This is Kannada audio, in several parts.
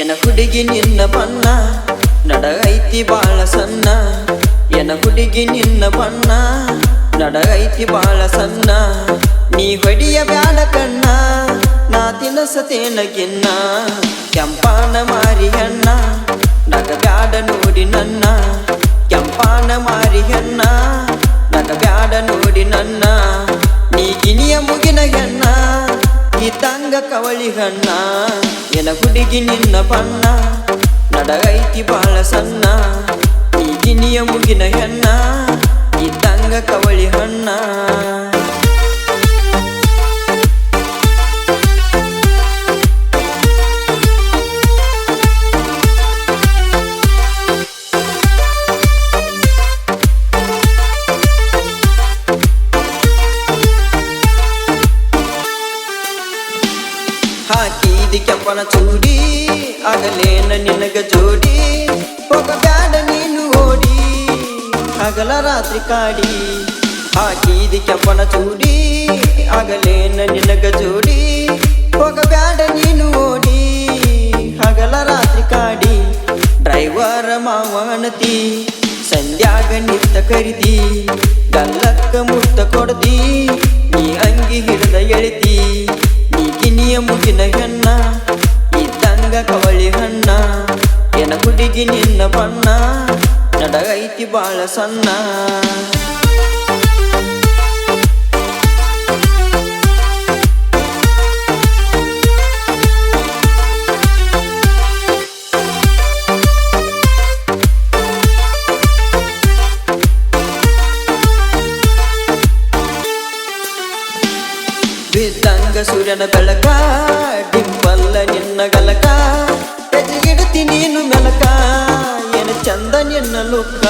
ಎನ ಹುಡುಗಿ ನಿನ್ನ ಬಣ್ಣ ನಡ ಐತಿ ಬಾಳ ಸಣ್ಣ. ಎನ ಹುಡುಗಿ ನಿನ್ನ ಬಣ್ಣ ನಡ ಐತಿ ಬಾಳ ಸಣ್ಣ. ನೀ ಹೊಡಿಯ ಬ್ಯಾಡ ಕಣ್ಣ, ನಾ ತಿನಸತೇನ ಗಿನ್ನ ಕೆಂಪಾನ ಮಾರಿ ಅಣ್ಣ ನಗ ಬ್ಯಾಡ ನೋಡಿ ನನ್ನ. ಕೆಂಪಾನ ಮಾರಿ ಅಣ್ಣ ನಗ ಬ್ಯಾಡ ನೋಡಿ ನನ್ನ. ನೀ ಗಿನಿಯ ಮುಗಿನ ಹೆಣ್ಣ. ಇದ್ದಂಗ ಕವಳಿ ಹಣ್ಣ, ಎನ ಹುಡುಗಿ ನಿನ್ನ ಬಣ್ಣ, ನಡಗೈತಿ ಬಾಳ ಸಣ್ಣ, ಈ ಗಿನಿಯ ಮುಗಿನ ಹೆಣ್ಣ ಇದ್ದಂಗ ಕವಳಿ ಹಣ್ಣ. ಹಾಕಿದಿ ಕೆಂಪನ ಚೂಡಿ ಆಗಲೇನ ನಿನಗ ಜೋಡಿ ಹೋಗ ಬ್ಯಾಡ ನೀನು ಓಡಿ, ಹಗಲ ರಾತ್ರಿ ಕಾಡಿ, ಹಾಕಿದಿ ಕೆಂಪನ ಚೂಡಿ ಆಗಲೇನ ನಿನಗ ಜೋಡಿ ಹೋಗ ಬ್ಯಾಡ ನೀನು ಓಡಿ, ಹಗಲ ರಾತ್ರಿ ಕಾಡಿ, ಡ್ರೈವರ್ ಮಾವನತಿ, ಸಂಧ್ಯಾಗ ನಿತ್ತ ಕರಿತಿ ಗಲ್ಲಕ್ಕ ಮುತ್ತ ಕೊಡ್ತಿ ಹುಡುಗಿ ನಿನ್ನ ಬಣ್ಣ ನಡ ಐತಿ ಬಾಳ ಸಣ್ಣ ಬಿದ್ದಂಗ ಸೂರ್ಯನ ಬೆಳಕ ಡಿಂಪಲ್ಲ ನಿನ್ನ ಗಲಕ ಹೆಜ್ಜಿಗಿಡ್ತಿ ನೀನು ಮೆಲಕ, ಏನ ಚಂದ ನಿನ್ನ ಲುಕ್ಕ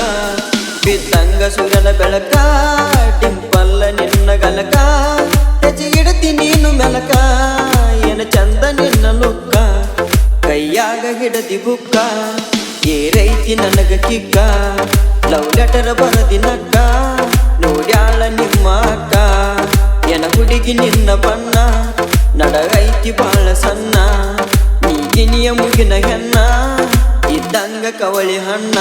ಬಿದ್ದಂಗ ಸೂರ್ಯನ ಬೆಳಕ ಡಿಂಪಲ್ಲ ನಿನ್ನ ಗಲಕ ಹೆಜ್ಜಿಗಿಡ್ತಿ ನೀನು ಮೆಲಕ, ಏನ ಚಂದ ನಿನ್ನ ಲುಕ್ಕ ಕೈಯಾಗ ಹಿಡದಿ ಬುಕ್ಕ, ಏರೈತಿ ನನಗ ಕಿಕ್ಕ, ಲವ್ ಲೆಟರ್ ಬರದಿನಕ್ಕ ನೋಡ್ಯಾಳ ನಿಮ್ಮ ಅಕ್ಕ ಎನ ಹುಡುಗಿ ನಿನ್ನ ಬಣ್ಣ, ನಡಗೈತಿ ಬಾಳ ಸಣ್ಣ. ಗಿನಿಯ ಮುಗಿನ ಹೆಣ್ಣ ಇದ್ದಂಗ ಕವಳಿ ಹಣ್ಣ.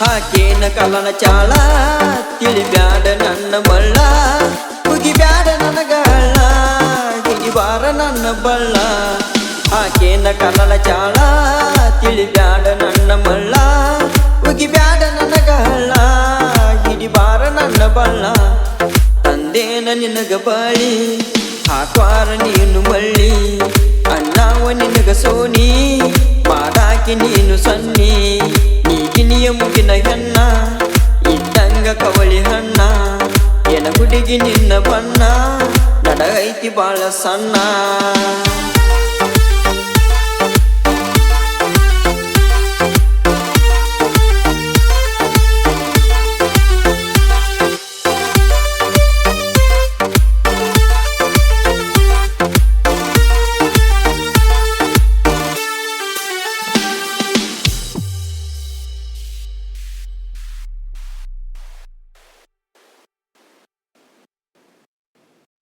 ಹಾಕೇನ ಕಲನ ಚಾಳ, ತಿಳಿ ಬ್ಯಾಡ ನನ್ನ ಬಳ್ಳ ಹುಗಿ ಬ್ಯಾಡ ನನಗ ಬಳ್ಳ, ಆಕೇನ ಕನ್ನಡ ಚಾಳ ತಿಳಿ ಬ್ಯಾಡ ನನ್ನ ಮಳ್ಳ ಉಗಿಬ್ಯಾಡ ಬ್ಯಾಡ ನನಗ ಹಳ್ಳ ಹಿಡಿ ಬಾರ ನನ್ನ ಬಳ್ಳ. ತಂದೇನ ನಿನಗ ಬಳಿ ಹಾಕ್ವಾರ ನೀನು ಮಳ್ಳಿ. ಅಣ್ಣಾವ ನಿನಗ ಸೋನಿ ಮಾಡಾಕಿ ನೀನು ಸನ್ನಿ. ನೀಗಿನಿಯ ಮುಗಿನ ಹೆಣ್ಣ, ಇದ್ದಂಗ ಕವಳಿ ಹಣ್ಣ. ಎನ ನಿನ್ನ ಬಣ್ಣ ನಡ ಐತಿ ಬಾಳ ಸಣ್ಣ.